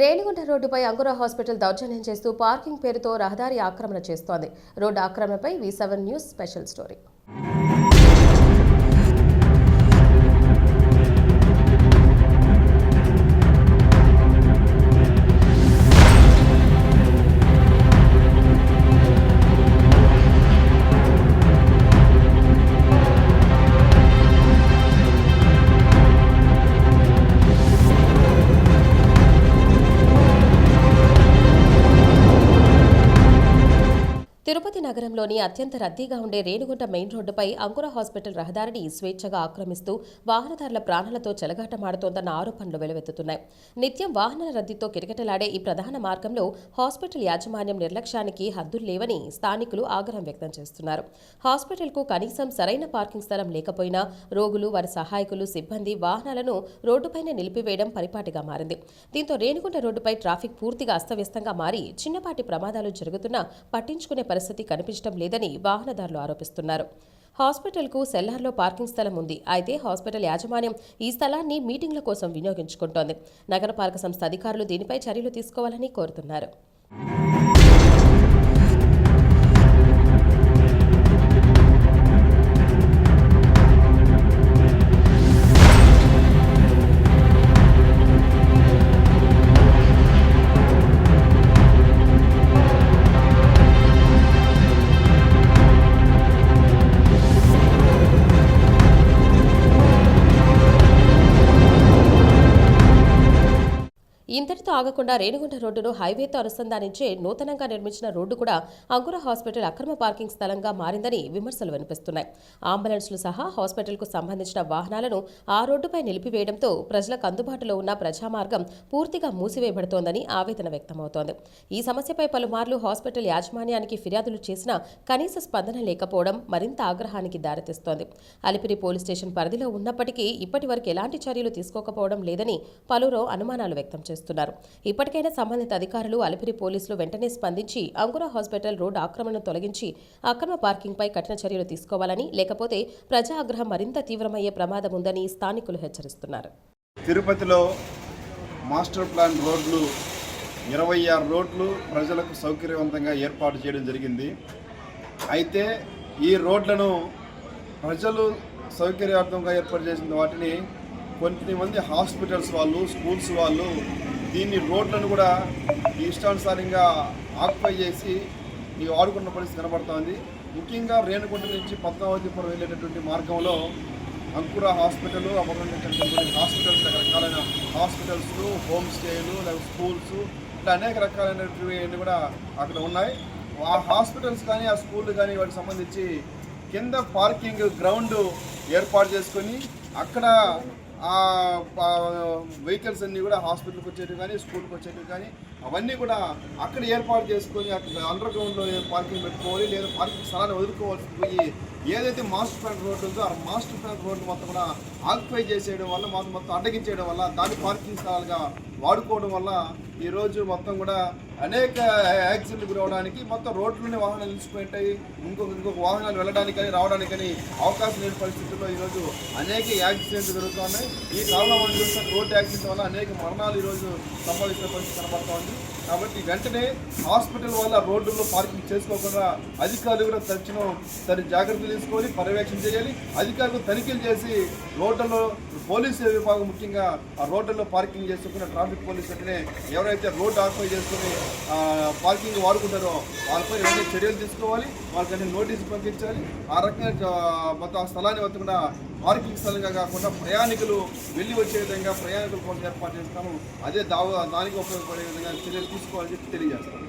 రేణిగుంట రోడ్డుపై అంకుర హాస్పిటల్ దౌర్జన్యం చేస్తూ పార్కింగ్ పేరుతో రహదారి ఆక్రమణ చేస్తోంది. Road ఆక్రమణపై V seven news special story. Tirupati నగరంలోని అత్యంత రద్దీగా ఉండే రేణుగుంట మెయిన్ రోడ్డుపై అంకుర హాస్పిటల్ రహదారిని స్వేచ్ఛగా ఆక్రమిస్తూ వాహనదారుల ప్రాణాలతో చెలగాటమాడుతోందన్న ఆరోపణలు వెలువెత్తుతున్నాయి. నిత్యం వాహనాల రద్దీతో కిటకిటలాడే ఈ ప్రధాన మార్గంలో హాస్పిటల్ యాజమాన్యం నిర్లక్ష్యానికి హద్దులు లేవని స్థానికులు ఆగ్రహం వ్యక్తం చేస్తున్నారు. హాస్పిటల్కు కనీసం సరైన పార్కింగ్ స్థలం లేకపోయినా రోగులు వారి సహాయకులు సిబ్బంది వాహనాలను రోడ్డుపైనే నిలిపివేయడం పరిపాటిగా మారింది. దీంతో రేణుగుంట రోడ్డుపై ట్రాఫిక్ పూర్తిగా అస్తవ్యస్తంగా మారి చిన్నపాటి ప్రమాదాలు జరుగుతున్నా పట్టించుకునే పరిస్థితి కనిపించడం లేదని వాహనదారులు ఆరోపిస్తున్నారు. హాస్పిటల్కు సెల్లార్లో పార్కింగ్ స్థలం ఉంది. అయితే హాస్పిటల్ యాజమాన్యం ఈ స్థలాన్ని మీటింగ్ల కోసం వినియోగించుకుంటోంది. నగరపాలక సంస్థ అధికారులు దీనిపై చర్యలు తీసుకోవాలని కోరుతున్నారు. ఇంతటితో ఆగకుండా రేణిగుంట రోడ్డును హైవేతో అనుసంధానించే నూతనంగా నిర్మించిన రోడ్డు కూడా అంకుర హాస్పిటల్ అక్రమ పార్కింగ్ స్థలంగా మారిందని విమర్శలు వినిపిస్తున్నాయి. అంబులెన్స్లు సహా హాస్పిటల్కు సంబంధించిన వాహనాలను ఆ రోడ్డుపై నిలిపివేయడంతో ప్రజలకు అందుబాటులో ఉన్న ప్రజామార్గం పూర్తిగా మూసివేయబడుతోందని ఆవేదన వ్యక్తమవుతోంది. ఈ సమస్యపై పలుమార్లు హాస్పిటల్ యాజమాన్యానికి ఫిర్యాదులు చేసినా కనీస స్పందన లేకపోవడం మరింత ఆగ్రహానికి దారితీస్తోంది. అలిపిరి పోలీస్ స్టేషన్ పరిధిలో ఉన్నప్పటికీ ఇప్పటి వరకు ఎలాంటి చర్యలు తీసుకోకపోవడం లేదని పలువురు అనుమానాలు వ్యక్తం చేస్తున్నారు. ఇప్పటికైనా సంబంధిత అధికారులు అలిపిరి పోలీసులు వెంటనే స్పందించి అంకుర హాస్పిటల్ రోడ్డు ఆక్రమణను తొలగించి అక్రమ పార్కింగ్పై కఠిన చర్యలు తీసుకోవాలని లేకపోతే ప్రజా ఆగ్రహం మరింత తీవ్రమయ్యే ప్రమాదం ఉందని స్థానికులు హెచ్చరిస్తున్నారు. తిరుపతిలో మాస్టర్ ప్లాన్ రోడ్లు ఇరవై ఆరు రోడ్లు ప్రజలకు సౌకర్యవంతంగా ఏర్పాటు చేయడం జరిగింది. అయితే ఈ రోడ్లను ప్రజలు సౌకర్యార్థంగా ఏర్పాటు చేసిన వాటిని కొంతమంది హాస్పిటల్స్ వాళ్ళు స్కూల్స్ వాళ్ళు దీన్ని రోడ్లను కూడా ఇష్టానుసారంగా ఆక్యుపై చేసి ఈ వాడుకున్న పరిస్థితి కనబడుతోంది. ముఖ్యంగా రేణుగుంట నుంచి పద్మావతిపురం వెళ్ళేటటువంటి మార్గంలో అంకుర హాస్పిటల్ అప్పుడు హాస్పిటల్స్ రకరకాలైన హాస్పిటల్స్ హోమ్ స్టేలు లేదా స్కూల్స్ ఇట్లా అనేక రకాలైనటువంటి కూడా అక్కడ ఉన్నాయి. ఆ హాస్పిటల్స్ కానీ ఆ స్కూల్ కానీ వాటికి సంబంధించి కింద పార్కింగ్ గ్రౌండ్ ఏర్పాటు చేసుకొని అక్కడ వెహికల్స్ అన్నీ కూడా హాస్పిటల్కి వచ్చేటివి కానీ స్కూల్కి వచ్చేటివి కానీ అవన్నీ కూడా అక్కడ ఏర్పాటు చేసుకొని అక్కడ అండర్ గ్రౌండ్లో పార్కింగ్ పెట్టుకోవాలి లేదా పార్కింగ్ స్థలాన్ని వదులుకోవాల్సి పోయి ఏదైతే మాస్టర్ ప్లాన్ రోడ్డు ఉందో ఆ మాస్టర్ ప్లాన్ రోడ్డు మొత్తం కూడా ఆక్యుపై చేసేయడం వల్ల మొత్తం మొత్తం అడ్డగించేయడం వల్ల దాన్ని పార్కింగ్ స్థలాలుగా వాడుకోవడం వల్ల ఈరోజు మొత్తం కూడా అనేక యాక్సిడెంట్లు గురవడానికి మొత్తం రోడ్లోనే వాహనాలు నిలిచిపోయింటాయి. ఇంకొక ఇంకొక వాహనాలు వెళ్ళడానికి కానీ రావడానికి అవకాశం లేని పరిస్థితుల్లో ఈరోజు అనేక యాక్సిడెంట్లు జరుగుతున్నాయి. ఈ కాలంలో మనం చూసిన రోడ్డు యాక్సిడెంట్ వల్ల అనేక మరణాలు ఈరోజు సంభవించిన పరిస్థితి కనబడుతోంది. కాబట్టి వెంటనే హాస్పిటల్ వల్ల రోడ్డుల్లో పార్కింగ్ చేసుకోకుండా అధికారులు కూడా తక్షణం సరి జాగ్రత్తలు తీసుకొని పర్యవేక్షణ చేయాలి. అధికారులు తనిఖీలు చేసి రోడ్లలో పోలీసు విభాగం ముఖ్యంగా ఆ రోడ్లలో పార్కింగ్ చేసుకున్న ట్రాఫిక్ పోలీస్ వెంటనే ఎవరైతే రోడ్డు ఆక్యుపై చేసుకుని పార్కింగ్ వాడుకుంటారో వాళ్ళపై వెంటనే చర్యలు తీసుకోవాలి వాళ్ళకి నోటీసు పంపించాలి. ఆ రకంగా మొత్తం ఆ స్థలాన్ని వద్దకుండా పార్కింగ్ స్థలంగా కాకుండా ప్రయాణికులు వెళ్ళి వచ్చే విధంగా ప్రయాణికుల కోసం ఏర్పాటు చేస్తాము. అదే దావ దానికి ఉపయోగపడే విధంగా చర్యలు తీసుకోవాలని చెప్పి తెలియజేస్తాం